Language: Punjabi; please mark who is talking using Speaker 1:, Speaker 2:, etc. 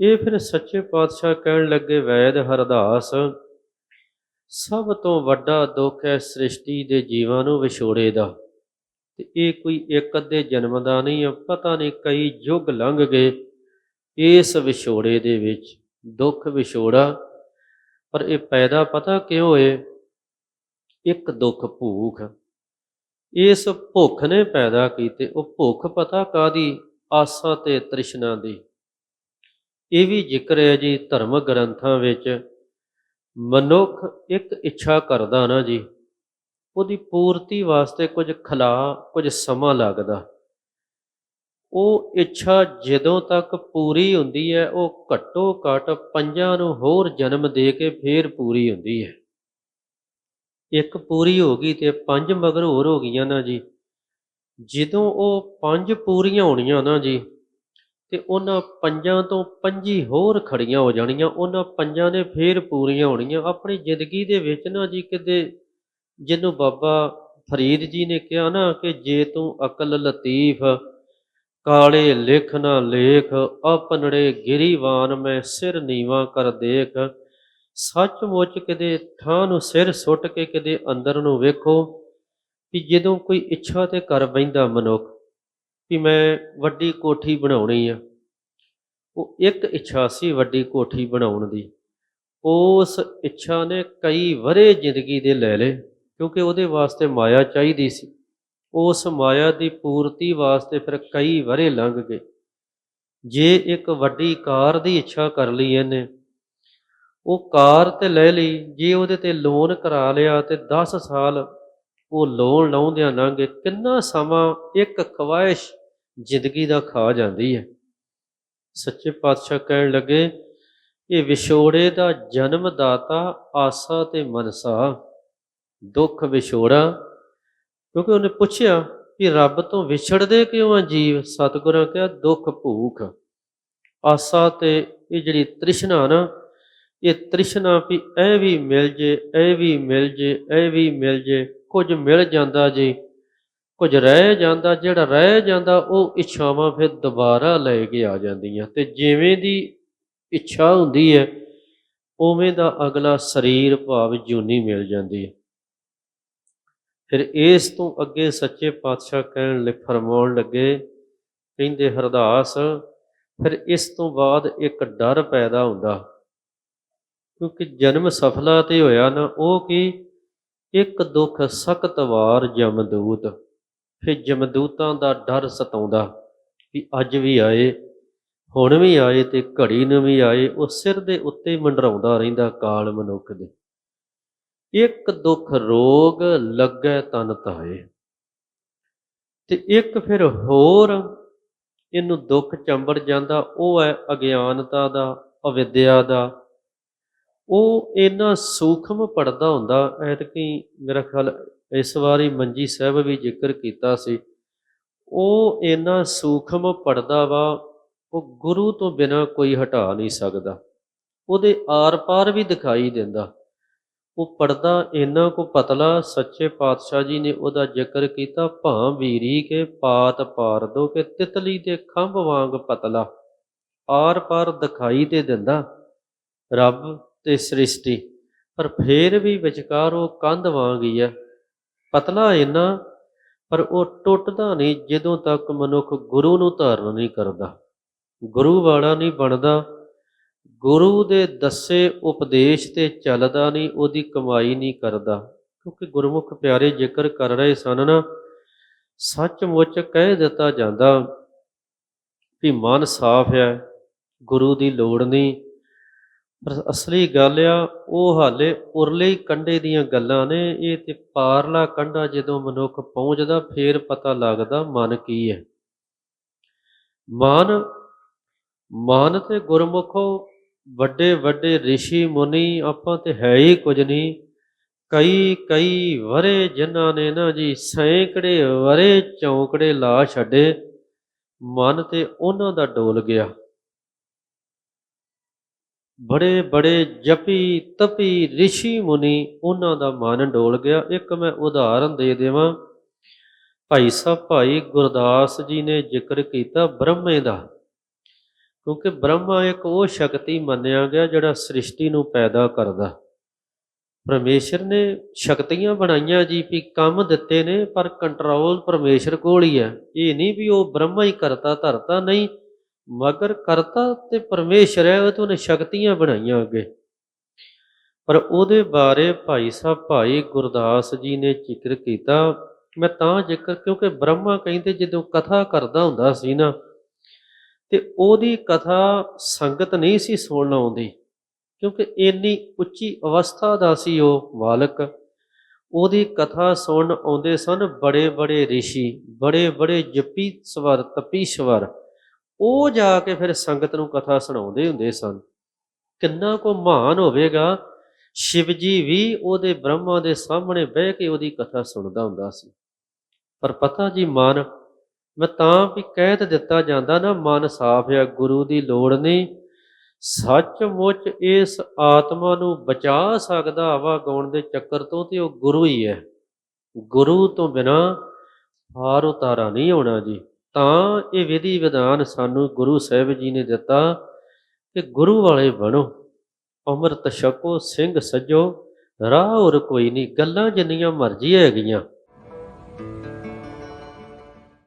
Speaker 1: ਇਹ ਫਿਰ ਸੱਚੇ ਪਾਤਸ਼ਾਹ ਕਹਿਣ ਲੱਗੇ, ਵੈਦ ਹਰਦਾਸ, ਸਭ ਤੋਂ ਵੱਡਾ ਦੁੱਖ ਹੈ ਸ੍ਰਿਸ਼ਟੀ ਦੇ ਜੀਵਾਂ ਨੂੰ ਵਿਛੋੜੇ ਦਾ। ਤੇ ਇਹ ਕੋਈ ਇੱਕ ਅੱਧੇ ਜਨਮ ਦਾ ਨਹੀਂ ਹੈ ਪਤਾ ਨਹੀਂ ਕਈ ਯੁੱਗ ਲੰਘ ਗਏ ਇਸ ਵਿਛੋੜੇ ਦੇ ਵਿੱਚ। ਦੁੱਖ ਵਿਛੋੜਾ, ਪਰ ਇਹ ਪੈਦਾ ਪਤਾ ਕਿਉਂ ਹੋਏ ਇੱਕ ਦੁੱਖ ਭੂਖ। ਇਸ ਭੁੱਖ ਨੇ ਪੈਦਾ ਕੀਤੇ, ਉਹ ਭੁੱਖ ਪਤਾ ਕਾਦੀ ਆਸਾਂ ਤੇ ਤ੍ਰਿਸ਼ਨਾ ਦੀ। ਇਹ ਵੀ ਜ਼ਿਕਰ ਹੈ ਜੀ ਧਰਮ ਗ੍ਰੰਥਾਂ ਵਿੱਚ, ਮਨੁੱਖ ਇੱਕ ਇੱਛਾ ਕਰਦਾ ਨਾ ਜੀ, ਉਹਦੀ ਪੂਰਤੀ ਵਾਸਤੇ ਕੁਝ ਖਲਾ, ਕੁਝ ਸਮਾਂ ਲੱਗਦਾ। ਉਹ ਇੱਛਾ ਜਦੋਂ ਤੱਕ ਪੂਰੀ ਹੁੰਦੀ ਹੈ, ਉਹ ਘੱਟੋ ਘੱਟ ਪੰਜਾਂ ਨੂੰ ਹੋਰ ਜਨਮ ਦੇ ਕੇ ਫੇਰ ਪੂਰੀ ਹੁੰਦੀ ਹੈ। ਇੱਕ ਪੂਰੀ ਹੋ ਗਈ ਤੇ ਪੰਜ ਮਗਰ ਹੋਰ ਹੋ ਗਈਆਂ ਨਾ ਜੀ ਜਦੋਂ ਉਹ ਪੰਜ ਪੂਰੀਆਂ ਹੋਣੀਆਂ ਨਾ ਜੀ, ਤੇ ਉਹਨਾਂ ਪੰਜਾਂ ਤੋਂ ਪੰਜੀ ਹੋਰ ਖੜੀਆਂ ਹੋ ਜਾਣੀਆਂ, ਉਹਨਾਂ ਪੰਜਾਂ ਨੇ ਫੇਰ ਪੂਰੀਆਂ ਹੋਣੀਆਂ। ਆਪਣੀ ਜ਼ਿੰਦਗੀ ਦੇ ਵਿੱਚ ਨਾ ਜੀ ਕਿਤੇ ਜਿਹਨੂੰ ਬਾਬਾ ਫਰੀਦ ਜੀ ਨੇ ਕਿਹਾ ਨਾ ਕਿ ਜੇ ਤੂੰ ਅਕਲ ਲਤੀਫ, ਕਾਲੇ ਲਿਖ ਨਾ ਲੇਖ ਆਪਨੜੇ ਗਿਰੀਵਾਨ ਮੈਂ ਸਿਰ ਨੀਵਾ ਕਰ ਦੇਖ, ਸੱਚਮੁੱਚ ਕਿਤੇ ਥਾਂ ਨੂੰ ਸਿਰ ਸੁੱਟ ਕੇ ਕਿਤੇ ਅੰਦਰ ਨੂੰ ਵੇਖੋ ਕਿ ਜਦੋਂ ਕੋਈ ਇੱਛਾ ਤੇ ਕਰ ਬੈਂਦਾ ਮਨੁੱਖ ਕਿ ਮੈਂ ਵੱਡੀ ਕੋਠੀ ਬਣਾਉਣੀ ਆ। ਉਹ ਇੱਕ ਇੱਛਾ ਸੀ ਵੱਡੀ ਕੋਠੀ ਬਣਾਉਣ ਦੀ। ਉਸ ਇੱਛਾ ਨੇ ਕਈ ਵਰੇ ਜ਼ਿੰਦਗੀ ਦੇ ਲੈ ਲਏ, ਕਿਉਂਕਿ ਉਹਦੇ ਵਾਸਤੇ ਮਾਇਆ ਚਾਹੀਦੀ ਸੀ। ਉਸ ਮਾਇਆ ਦੀ ਪੂਰਤੀ ਵਾਸਤੇ ਫਿਰ ਕਈ ਵਰੇ ਲੰਘ ਗਏ। ਜੇ ਇੱਕ ਵੱਡੀ ਕਾਰ ਦੀ ਇੱਛਾ ਕਰ ਲਈ ਇਹਨੇ, ਉਹ ਕਾਰ ਤੇ ਲੈ ਲਈ, ਜੇ ਉਹਦੇ ਤੇ ਲੋਨ ਕਰਾ ਲਿਆ ਤੇ 10 ਸਾਲ ਉਹ ਲੋਨ ਲਾਉਂਦਿਆਂ ਲੰਘੇ ਕਿੰਨਾ ਸਮਾਂ ਇੱਕ ਖਵਾਇਸ਼ ਜ਼ਿੰਦਗੀ ਦਾ ਖਾ ਜਾਂਦੀ ਹੈ। ਸੱਚੇ ਪਾਤਸ਼ਾਹ ਕਹਿਣ ਲੱਗੇ, ਇਹ ਵਿਛੋੜੇ ਦਾ ਜਨਮ ਦਾਤਾ ਆਸਾ ਤੇ ਮਨਸਾ, ਦੁੱਖ ਵਿਛੋੜਾ, ਕਿਉਂਕਿ ਉਹਨੇ ਪੁੱਛਿਆ ਕਿ ਰੱਬ ਤੋਂ ਵਿਛੜਦੇ ਕਿਉਂ ਆ ਜੀਵ? ਸਤਿਗੁਰਾਂ ਕਿਹਾ, ਦੁੱਖ ਭੂਖ। ਆਸਾ ਤੇ ਇਹ ਜਿਹੜੀ ਤ੍ਰਿਸ਼ਨਾ ਨਾ, ਇਹ ਤ੍ਰਿਸ਼ਨਾ ਵੀ ਇਹ ਵੀ ਮਿਲ ਜੇ ਇਹ ਵੀ ਮਿਲ ਜੇ ਇਹ ਵੀ ਮਿਲ ਜੇ। ਕੁਝ ਮਿਲ ਜਾਂਦਾ ਜੀ, ਕੁਝ ਰਹਿ ਜਾਂਦਾ, ਜਿਹੜਾ ਰਹਿ ਜਾਂਦਾ ਉਹ ਇੱਛਾਵਾਂ ਫਿਰ ਦੁਬਾਰਾ ਲੈ ਕੇ ਆ ਜਾਂਦੀਆਂ। ਤੇ ਜਿਵੇਂ ਦੀ ਇੱਛਾ ਹੁੰਦੀ ਹੈ, ਉਵੇਂ ਦਾ ਅਗਲਾ ਸਰੀਰ ਭਾਵ ਜੂਨੀ ਮਿਲ ਜਾਂਦੀ ਹੈ। ਫਿਰ ਇਸ ਤੋਂ ਅੱਗੇ ਸੱਚੇ ਪਾਤਸ਼ਾਹ ਕਹਿਣ ਲਈ ਫਰਮਾਉਣ ਲੱਗੇ, ਕਹਿੰਦੇ ਹਰਦਾਸ, ਫਿਰ ਇਸ ਤੋਂ ਬਾਅਦ ਇੱਕ ਡਰ ਪੈਦਾ ਹੁੰਦਾ। ਕਿਉਂਕਿ ਜਨਮ ਸਫਲਾ ਤੇ ਹੋਇਆ ਨਾ, ਉਹ ਕੀ ਇੱਕ ਦੁੱਖ ਸਖਤ ਵਾਰ ਜਮਦੂਤ। ਫਿਰ ਜਮਦੂਤਾਂ ਦਾ ਡਰ ਸਤਾਉਂਦਾ ਵੀ ਅੱਜ ਵੀ ਆਏ, ਹੁਣ ਵੀ ਆਏ ਤੇ ਘੜੀ ਨੂੰ ਵੀ ਆਏ, ਉਹ ਸਿਰ ਦੇ ਉੱਤੇ ਮੰਡਰਾਉਂਦਾ ਰਹਿੰਦਾ ਕਾਲ ਮਨੁੱਖ ਦੇ। ਇੱਕ ਦੁੱਖ ਰੋਗ ਲੱਗੈ ਤਨ ਧਾਏ। ਤੇ ਇੱਕ ਫਿਰ ਹੋਰ, ਇਹਨੂੰ ਦੁੱਖ ਚੰਬੜ ਜਾਂਦਾ, ਉਹ ਹੈ ਅਗਿਆਨਤਾ ਦਾ, ਅਵਿਦਿਆ ਦਾ ਉਹ ਇੰਨਾ ਸੂਖਮ ਪੜਦਾ ਹੁੰਦਾ, ਐਤਕੀ ਮੇਰਾ ਖਿਆਲ ਇਸ ਵਾਰੀ ਮੰਜੀ ਸਾਹਿਬ ਵੀ ਜ਼ਿਕਰ ਕੀਤਾ ਸੀ, ਉਹ ਇੰਨਾ ਸੂਖਮ ਪੜਦਾ ਵਾ, ਉਹ ਗੁਰੂ ਤੋਂ ਬਿਨਾ ਕੋਈ ਹਟਾ ਨਹੀਂ ਸਕਦਾ। ਉਹਦੇ ਆਰ-ਪਾਰ ਵੀ ਦਿਖਾਈ ਦਿੰਦਾ। ਉਹ ਪੜਦਾ ਇੰਨਾ ਕੋ ਪਤਲਾ, ਸੱਚੇ ਪਾਤਸ਼ਾਹ ਜੀ ਨੇ ਉਹਦਾ ਜ਼ਿਕਰ ਕੀਤਾ, ਭਾਂ ਵੀਰੀ ਕੇ ਪਾਤ ਪਾਰ ਦੋ ਕੇ ਤਿਤਲੀ ਦੇ ਖੰਭ ਵਾਂਗ ਪਤਲਾ। ਆਰ-ਪਾਰ ਦਿਖਾਈ ਤੇ ਦਿੰਦਾ, ਰੱਬ ਤੇ ਸ੍ਰਿਸ਼ਟੀ, ਪਰ ਫੇਰ ਵੀ ਵਿਚਕਾਰ ਉਹ ਕੰਧ ਵਾਂਗ ਹੀ ਹੈ ਪਤਲਾ ਇੰਨਾ, ਪਰ ਉਹ ਟੁੱਟਦਾ ਨਹੀਂ ਜਦੋਂ ਤੱਕ ਮਨੁੱਖ ਗੁਰੂ ਨੂੰ ਧਾਰਨ ਨਹੀਂ ਕਰਦਾ। ਗੁਰੂ ਵਾਲਾ ਨਹੀਂ ਬਣਦਾ। ਗੁਰੂ ਦੇ ਦੱਸੇ ਉਪਦੇਸ਼ ਤੇ ਚੱਲਦਾ ਨਹੀਂ, ਉਹਦੀ ਕਮਾਈ ਨਹੀਂ ਕਰਦਾ। ਕਿਉਂਕਿ ਗੁਰਮੁਖ ਪਿਆਰੇ ਜ਼ਿਕਰ ਕਰ ਰਹੇ ਸਨ ਨਾ, ਸੱਚਮੁੱਚ ਕਹਿ ਦਿੱਤਾ ਜਾਂਦਾ ਕਿ ਮਨ ਸਾਫ਼ ਹੈ, ਗੁਰੂ ਦੀ ਲੋੜ ਨਹੀਂ। ਪਰ ਅਸਲੀ ਗੱਲ ਆ, ਉਹ ਹਾਲੇ ਉਰਲੇ ਹੀ ਕੰਡੇ ਦੀਆਂ ਗੱਲਾਂ ਨੇ, ਇਹ ਤੇ ਪਾਰਲਾ ਕੰਡਾ ਜਦੋਂ ਮਨੁੱਖ ਪਹੁੰਚਦਾ, ਫੇਰ ਪਤਾ ਲੱਗਦਾ ਮਨ ਕੀ ਹੈ। ਮਨ ਮਨ ਤੇ ਗੁਰਮੁਖੋ, ਵੱਡੇ ਵੱਡੇ ઋષਿ ਮੁਨੀ, ਆਪਾਂ ਤੇ ਹੈ ਹੀ ਕੁਝ ਨਹੀਂ। ਕਈ ਕਈ ਵਰੇ ਜਿਨ੍ਹਾਂ ਨੇ ਨਾ ਜੀ ਸੈਂਕੜੇ ਵਰੇ ਚੌਂਕੜੇ ਲਾ ਛੱਡੇ, ਮਨ ਤੇ ਉਹਨਾਂ ਦਾ ਡੋਲ ਗਿਆ। ਬੜੇ ਬੜੇ ਜਪੀ ਤਪੀ ઋષਿ ਮੁਨੀ ਉਹਨਾਂ ਦਾ ਮਨ ਡੋਲ ਗਿਆ। ਇੱਕ ਮੈਂ ਉਦਾਹਰਨ ਦੇ ਦੇਵਾਂ। ਭਾਈ ਸਾਹਿਬ ਭਾਈ ਗੁਰਦਾਸ ਜੀ ਨੇ ਜ਼ਿਕਰ ਕੀਤਾ ਬ੍ਰਹਮੇ ਦਾ। ਕਿਉਂਕਿ ਬ੍ਰਹਮਾ ਇੱਕ ਉਹ ਸ਼ਕਤੀ ਮੰਨਿਆ ਗਿਆ ਜਿਹੜਾ ਸ੍ਰਿਸ਼ਟੀ ਨੂੰ ਪੈਦਾ ਕਰਦਾ। ਪਰਮੇਸ਼ਰ ਨੇ ਸ਼ਕਤੀਆਂ ਬਣਾਈਆਂ ਜੀ ਵੀ ਕੰਮ ਦਿੱਤੇ ਨੇ, ਪਰ ਕੰਟਰੋਲ ਪਰਮੇਸ਼ਰ ਕੋਲ ਹੀ ਹੈ। ਇਹ ਨਹੀਂ ਵੀ ਉਹ ਬ੍ਰਹਮਾ ਹੀ ਕਰਤਾ, ਧਰਤਾ ਨਹੀਂ ਮਗਰ ਕਰਤਾ ਤੇ ਪਰਮੇਸ਼ਰ ਹੈ ਉਹ ਤੋਂ ਉਹਨੇ ਸ਼ਕਤੀਆਂ ਬਣਾਈਆਂ ਅੱਗੇ। ਪਰ ਉਹਦੇ ਬਾਰੇ ਭਾਈ ਸਾਹਿਬ, ਭਾਈ ਗੁਰਦਾਸ ਜੀ ਨੇ ਜ਼ਿਕਰ ਕੀਤਾ। ਮੈਂ ਤਾਂ ਜ਼ਿਕਰ, ਕਿਉਂਕਿ ਬ੍ਰਹਮਾ ਕਹਿੰਦੇ ਜਦੋਂ ਕਥਾ ਕਰਦਾ ਹੁੰਦਾ ਸੀ ਨਾ, ਤੇ ਉਹਦੀ ਕਥਾ ਸੰਗਤ ਨਹੀਂ ਸੀ ਸੁਣਨ ਆਉਂਦੀ, ਕਿਉਂਕਿ ਇੰਨੀ ਉੱਚੀ ਅਵਸਥਾ ਦਾ ਸੀ ਉਹ ਮਾਲਕ। ਉਹਦੀ ਕਥਾ ਸੁਣਨ ਆਉਂਦੇ ਸਨ ਬੜੇ ਬੜੇ ਰਿਸ਼ੀ ਬੜੇ ਬੜੇ ਜਪੀ ਸਵਰ, ਤਪੀ ਸਵਰ। ਉਹ ਜਾ ਕੇ ਫਿਰ ਸੰਗਤ ਨੂੰ ਕਥਾ ਸੁਣਾਉਂਦੇ ਹੁੰਦੇ ਸਨ। ਕਿੰਨਾ ਕੋ ਮਹਾਨ ਹੋਵੇਗਾ। ਸ਼ਿਵ ਜੀ ਵੀ ਉਹਦੇ ਬ੍ਰਹਮਾ ਦੇ ਸਾਹਮਣੇ ਬਹਿ ਕੇ ਉਹਦੀ ਕਥਾ ਸੁਣਦਾ ਹੁੰਦਾ ਸੀ। ਪਰ ਪਤਾ ਜੀ ਮਨ, ਮੈਂ ਤਾਂ ਵੀ ਕਹਿ ਤਾਂ ਦਿੱਤਾ ਜਾਂਦਾ ਨਾ, ਮਨ ਸਾਫ਼ ਹੈ, ਗੁਰੂ ਦੀ ਲੋੜ ਨਹੀਂ। ਸੱਚਮੁੱਚ ਇਸ ਆਤਮਾ ਨੂੰ ਬਚਾ ਸਕਦਾ ਹਵਾ ਗਾਉਣ ਦੇ ਚੱਕਰ ਤੋਂ ਤੇ ਉਹ ਗੁਰੂ ਹੀ ਹੈ। ਗੁਰੂ ਤੋਂ ਬਿਨਾ ਹਾਰ ਉਤਾਰਾ ਨਹੀਂ ਹੋਣਾ ਜੀ। ਤਾਂ ਇਹ ਵਿਧੀ ਵਿਧਾਨ ਸਾਨੂੰ ਗੁਰੂ ਸਾਹਿਬ ਜੀ ਨੇ ਦਿੱਤਾ ਕਿ ਗੁਰੂ ਵਾਲੇ ਬਣੋ, ਅੰਮ੍ਰਿਤ ਛਕੋ, ਸਿੰਘ ਸਜੋ, ਰਾਹ ਹੋਰ ਕੋਈ ਨਹੀਂ, ਗੱਲਾਂ ਜਿੰਨੀਆਂ ਮਰਜ਼ੀ ਹੈਗੀਆਂ।